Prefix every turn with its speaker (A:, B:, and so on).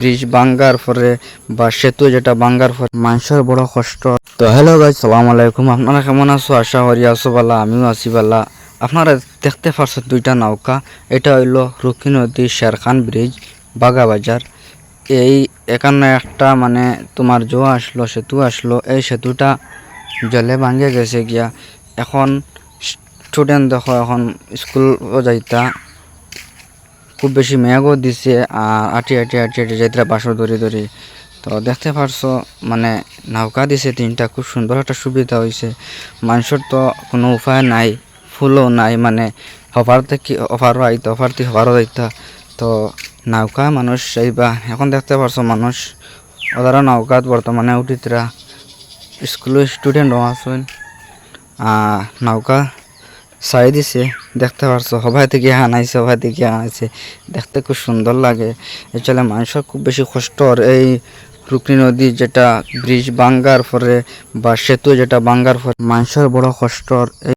A: Bridge bunker পরে বা সেতু যেটা বাঙ্গার পরে মানুষের বড় কষ্ট। তো হ্যালো গাই সালাম আলাইকুম আপনারা কেমন আছো? আশা করি আছো বালা আমিও আছি বালা আপনারা দেখতে পারছেন দুইটা নৌকা। এটা হইল রুকি নদী শেরখান ব্রিজ বাগাবাজার এই এখানে একটা মানে তোমার জো আসলো, সেতু আসলো। এই সেতুটা জলে ভাঙে গেছে গিয়া। এখন স্টুডেন্ট দেখো, এখন স্কুল যাইতা। খুব বেশি মেঘও দিছে আর আটি আটি আটি আটি যাইতে বাসর ধরে ধরে তো দেখতে পারছ মানে নৌকা দিছে তিনটা খুব সুন্দর একটা সুবিধা হয়েছে মানুষের তো কোনো উপায় নাই ফুলও নাই মানে হবার থেকে অফারও আইতো অফার থেকে হবারও যাইতা তো নৌকা মানুষ যাইবা এখন দেখতে পারছ মানুষ ওরা নৌকাত বর্তমানে উঠিতরা। স্কুলের স্টুডেন্টও আহ, নৌকা সাই দিছে, দেখতে পারছ, সবাই থেকে আনাইছে, সবাই থেকে আনাইছে। দেখতে খুব সুন্দর লাগে। এছাড়া মানুষের খুব বেশি কষ্টর এই রুকনি নদী যেটা ব্রিজ ভাঙ্গার পরে বা সেতু যেটা বাঙ্গার পরে, মানুষের বড় কষ্টর